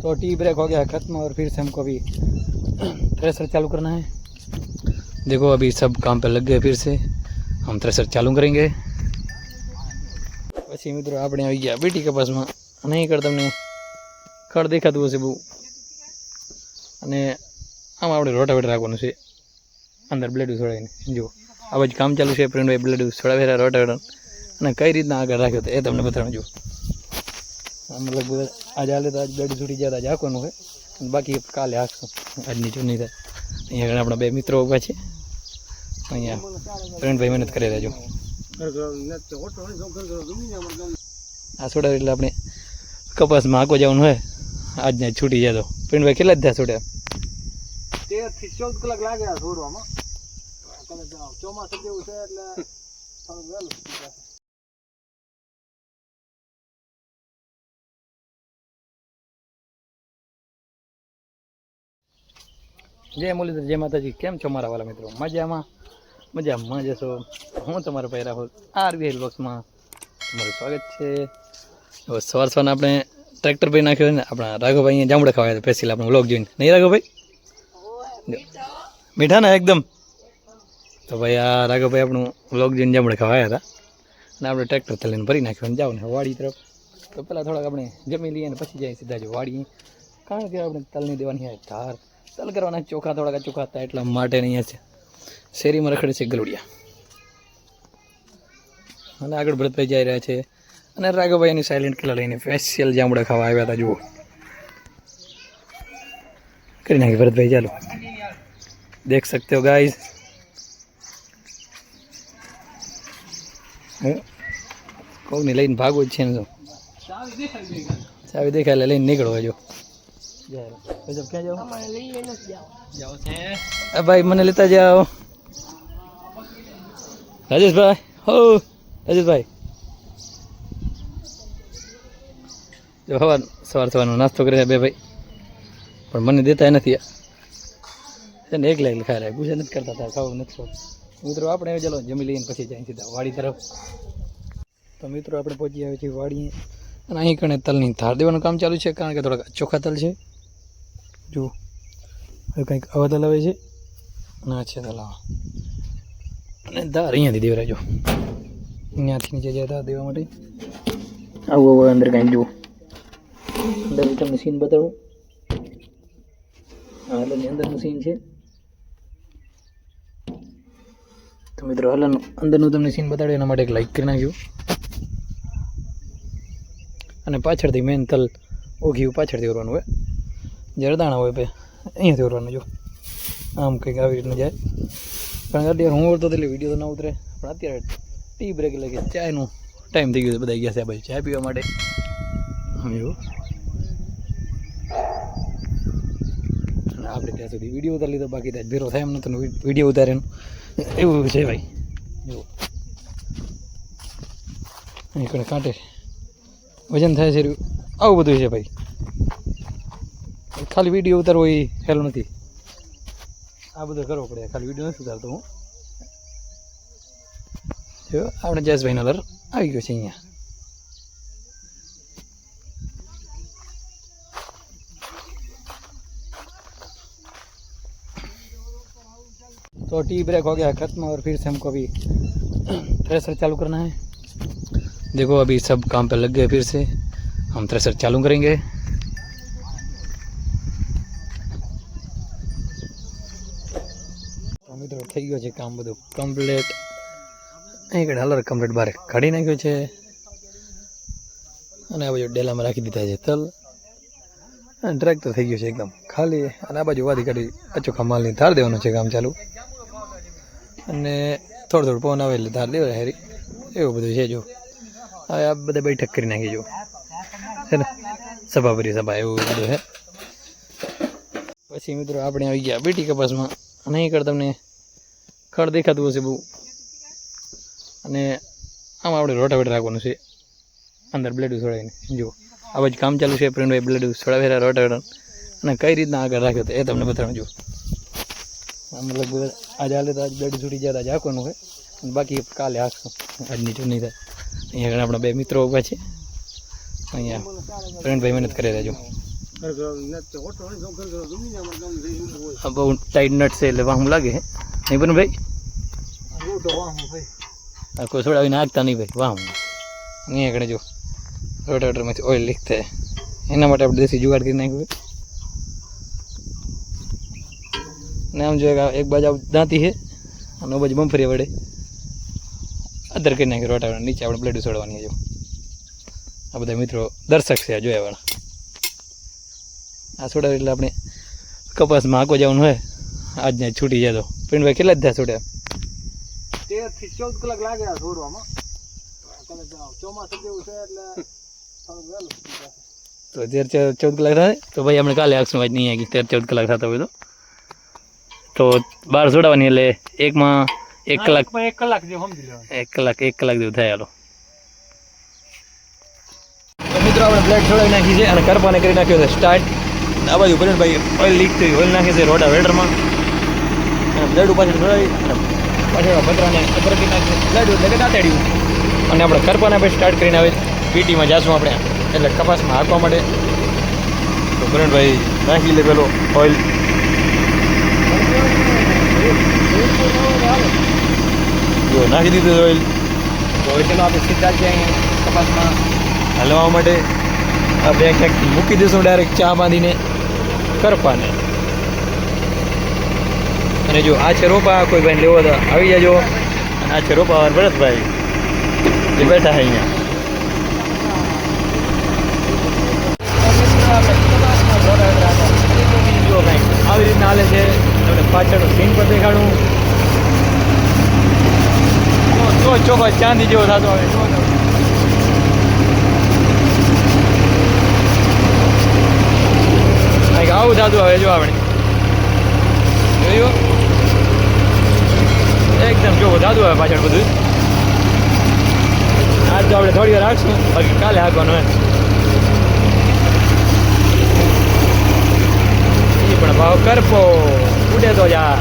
तो tea break हो गया खत्म और फिर से हमको अभी थ्रेसर चालू करना है देखो अभी सब काम पे लग गए फिर से हम थ्रेसर चालू करेंगे પછી મિત્રો આપણે આવી ગયા બીટી કપાસમાં અને અહીં કર તમને ખડ દેખાતું હશે બહુ અને આમાં આપણે રોટાવેટર રાખવાનું છે અંદર બ્લેડ છોડાવીને જુઓ આ બાજુ કામ ચાલુ છે પ્રેમભાઈ બ્લેડ છોડાવેલા રોટાવેટર અને કઈ રીતના આગળ રાખ્યો હતો એ તમને બતાવું જુઓ લગભગ આજે હાલે તો આજ બ્લેડ છૂટી જાય આજે હાંકવાનું હોય બાકી કાલે હાંકશું. આજની ચૂંટણી થાય. અહીંયા આગળ આપણા બે મિત્રો ઊભા છે. અહીંયા પ્રેમભાઈ મહેનત કરી રહેજો આ સોડા એટલે આપણે કપાસમાં આંકો જવાનું હોય આજને છૂટી જાય તો. પ્રેમભાઈ કેટલા જ થયા છોડ્યા તેરથી ચૌદ કલાક લાગે છોડવામાં. ચોમાસું છે એટલે જય મુરલીધર, જય માતાજી. કેમ છો મારા વાલા મિત્રો? મજામાં? મજામાં જશો હું તમારો ભાઈ રાહુલ આરબીએલ બોક્સમાં તમારું સ્વાગત છે. હવે સવાર સવારના આપણે ટ્રેક્ટર ભાઈ નાખ્યો ને, આપણા રાઘવભાઈ જામડા ખાવા હતા પેસીલા આપણે વ્લોગ જોઈને. નહીં રાઘવભાઈ? મીઠા ને એકદમ? તો ભાઈ આ રાઘવભાઈ આપણું વ્લોગ જોઈને જામડા ખાવા આવ્યા હતા. અને આપણે ટ્રેક્ટર થઈને ભરી નાખ્યો ને જાઓ ને, વાડી તરફ. તો પહેલાં થોડાક આપણે જમી લઈએ અને પછી જાય સીધા જ વાડી કારણ કે આપણે તલની દેવાની ધાર. તલ કરવાના ચોખા થોડાક ચોખા હતા એટલા માટે અહીંયા છે શેરીમાં રખડે છે ગલુડિયા અને આગળ ભરતભાઈ જઈ રહ્યા છે અને રાઘવભાઈ એની સાયલેન્ટ કિલ્લા લઈને સ્પેશિયલ જાંબુડા ખાવા આવ્યા હતા જુઓ કરી નાખી ભરતભાઈ ચાલો દેખ सकते हो गाइस કોકને લઈને ભાગવું જ છે ને તો ચાવી દેખાય ગઈ કાલે. ચાવી દેખાય એટલે લઈને નીકળો જો ગજબ ક્યાં જાવ છે. ભાઈ મને લેતા જાઓ. રાજેશભાઈ હો રાજેશભાઈ. જો સવાર સવાર સવારનો નાસ્તો કરે બે ભાઈ. પણ મને દેતા નથી. છે ને એકલા એકલા ખાઈ રહ્યા પૂછે નથી કરતા હતા ખાવું નથી ખાવું મિત્રો આપણે ચાલો જમી લઈને પછી જાય સીધા વાડી તરફ. તો મિત્રો આપણે પહોંચી આવ્યા છીએ વાડીએ. અને અહીં કણે તલની ધાર દેવાનું કામ ચાલુ છે કારણ કે થોડાક ચોખ્ખા તલ છે. જુઓ. હવે કંઈક આવા તલાવે છે. આ છે તલાવ. અને ધાર અહીંયાથી દેવરા જો અહીંયાથી નીચે ધાર દેવા માટે. આવું આવું, અંદર કંઈક જુઓ. અંદર તમને સીન બતાડું હા એટલે અંદરનું સીન છે. તો મિત્રો, હાલનું, અંદરનું તમને સીન બતાડ્યું એના માટે એક લાઈક કરી નાખ્યું અને પાછળથી મેન તલ ઓઘી પાછળથી વરવાનું હોય. જરદાણા હોય ભાઈ અહીંયાથી દોરવાનું જો. આમ કંઈક આવી રીતનું જાય. પણ અત્યારે હું હતો એટલે વીડિયો તો ના ઉતરે. પણ અત્યારે ટી બ્રેક એટલે કે ચાયનું ટાઈમ થઈ ગયો છે, બધા ગયા છે ભાઈ ચા પીવા માટે. અને આપણે ત્યાં સુધી વીડિયો ઉતારી લીધો, બાકી ત્યાં ભેરો થાય એમ નતો વીડિયો ઉતારે એવું છે ભાઈ. જો. અહીં કાંટે. વજન થાય છે. આવું બધું છે ભાઈ. ખાલી વિડીયો ઉતારવો એ હેલો નથી આ બધું કરવો પડે ખાલી વિડીયો નથી ઉતારતો હું જો આપણે જયેશભાઈનો લર આવી ગયો છે અહીંયા तो टी ब्रेक हो गया खत्म और फिर से हमको अभी थ्रेसर चालू करना है देखो अभी सब काम पे लग गए फिर से हम थ्रेसर चालू करेंगे મિત્રો, થઈ ગયો છે કામ બધું કમ્પ્લીટ અહીં કಡೆ હલર કમ્પ્લીટ બહાર કાઢી નાખ્યો છે. અને આ બાજુ ડેલામાં રાખી દીધા છે તલ. અને તો થઈ ગયું છે એકદમ ખાલી. અને આ બાજુ વાદી કાઢી અચોખા માલની ધાર દેવાનું છે કામ ચાલુ. અને થોડું થોડું પવન આવે એટલે ધાર લેવો હેરી. એવું બધું છે જો. હવે આ બધા બેઠક કરી નાખી જો. છે ને? સભા ભરી સભા, એવું બધું છે પછી મિત્રો, આપણે આવી ગયા બેટી કપાસમાં. અને અહીં કર તમને ખડ દેખાતું હશે બહુ. અને આમ આપણે રોટાવેટર રાખવાનું છે. અંદર બ્લેડ ઉછળાવીને. જુઓ. આ બાજુ કામ ચાલુ છે પ્રેમભાઈ બ્લેડ છોડાવેલા રોટાવેટર. અને કઈ રીતના આગળ રાખ્યો તો એ તમને બતાવું, જુઓ. લગભગ આજે હાલે તો આજ બ્લેડ છૂટી જાય આજે હાંકવાનું હોય અને બાકી કાલે હાંકશું. આજની ચૂંટણી થાય. અહીંયા આગળ આપણા બે મિત્રો ઊભા છે. અહીંયા પ્રેમભાઈ મહેનત કરી રહેજો નહીં આ બહુ ટાઈટ નટ છે એટલે વાહમ લાગે નહીં પણ ભાઈ? આ કોઈ છોડાવીને નાખતા નહીં ભાઈ. વાહ. નહીં આગળ જો, રોટાવેટરમાંથી ઓઇલ લીક થાય એના માટે આપણે દેશી જુગાડ કરી નાખ્યું ને આમ કે એક બાજુ દાંતી છે, અને બાજુ મમફરી વડે. અદર કરી નાખ્યું રોટાવેટર, નીચે આપણે બ્લેડ છોડવાની જો. આ બધા મિત્રો દર્શક છે આ જોયા વાળા આ છોડાવે એટલે આપણે કપાસમાં આંકો જવાનું હોય. આજને જ છૂટી જાય તો. પિંડભાઈ કેટલા જ થયા છોડ્યા તેરથી ચૌદ કલાક લાગે છોડવામાં ચોમાસું જેવું છે એટલે થોડુંક વહેલું તો તેર ચૌદ કલાક થાય? તો ભાઈ આપણે કાલે આખશું આજ નહીં આવી તેર ચૌદ કલાક થતા હોય તો. તો બાર છોડાવવાની એટલે એકમાં એક કલાક એક કલાક જેવું સમજી લેવાનું. એક કલાક એક કલાક જેવું થાય હાલો. મિત્રો આપણે બ્લેડ છોડાવી નાખી છે અને કરપાને કરી નાખ્યો છે સ્ટાર્ટ. આ બાજુ ભાઈ ઓઇલ લીક થયું ઓઇલ નાખે છે રોડા વેલ્ડરમાં બ્લેડ પાછળ અને પાછળ પતરાને ખબર નાખી. બ્લેડ એટલે કે અને આપણે કરપાને પછી સ્ટાર્ટ કરીને આવે પીટીમાં જાશું આપણે. એટલે કપાસમાં હાંકવા માટે તો ભરણભાઈ નાખી લે પેલો ઓઇલ જો નાખી દીધું ઓઇલ તો ચલો આપણે સીધા જ અહીંયા કપાસમાં. હલવા માટે. આપણે ક્યાંક મૂકી દઈશું ડાયરેક્ટ ચા બાંધીને. કરપાને. અને જો આ છે રોપા, કોઈ ભાઈ લેવો તો આવી જજો. અને આ છે રોપા ભરતભાઈ. જે બેઠા છે અહીંયા. આવી રીતના હાલે છે. તમને પાછળનું સીન પર દેખાડું. જો ચોખ્ખો ચાંદી જેવો થતો આવે તો. આવું થતું આવે, જો આપણે જોયું એકદમ જો થતું આવે પાછળ બધું. આજ તો આપણે થોડી વાર રાખશું બાકી કાલે હાંકવાનું હોય એ પણ ભાવ કરપો, ઉડે તો જા.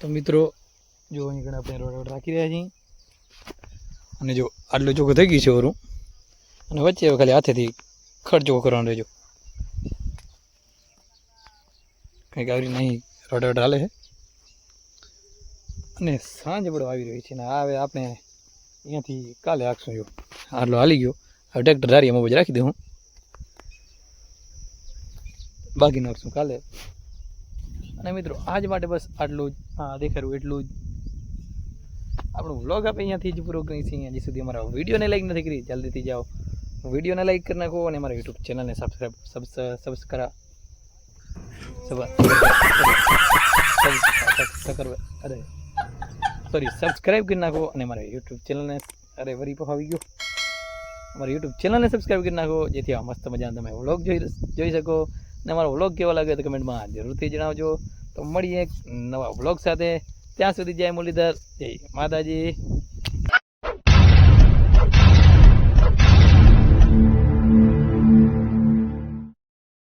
તો મિત્રો, જો અહીં ઘણા આપણે રોડ રાખી રહ્યા છીએ અને જો આટલું ચોખ્ખું થઈ ગયું છે ઓરું અને વચ્ચે ખાલી હાથેથી ખર્ચો કરવાનો રહેજો. કંઈક આવી નહીં રોડ રોડ હાલે છે. અને સાંજ બડો આવી રહી છે ને હવે આપણે અહીંયાથી કાલે રાખશું જો આટલો હાલી ગયો હવે ટ્રેક્ટર ધારી એમાં રાખી દઉં બાકી નાખશું કાલે અને મિત્રો આજ માટે બસ આટલું જ હા દેખાડું એટલું જ આપણો વ્લોગ આપણે અહીંયાથી જ પૂરો કરીએ છીએ હજી સુધી અમારા વિડીયોને લાઈક નથી કરી જલ્દીથી જાઓ વિડીયોને લાઈક કરી નાખો અને અમારા યુટ્યુબ ચેનલને સબસ્ક્રાઈબ સબસ્ક્રાઈબ અરે સોરી સબસ્ક્રાઈબ કરી નાખો અને મારા યુટ્યુબ ચેનલને અરે, વરી પર આવી ગયો. અમારા યુટ્યુબ ચેનલને સબસ્ક્રાઈબ કરી નાખો, જેથી આ મસ્ત મજાનો તમે વ્લોગ જોઈ જોઈ શકો. અને અમારો વ્લોગ કેવો લાગે તો કમેન્ટમાં જરૂરથી જણાવજો. તો મળીએ નવા વ્લોગ સાથે. ત્યાં સુધી જય મુરલીધર, જય માતાજી.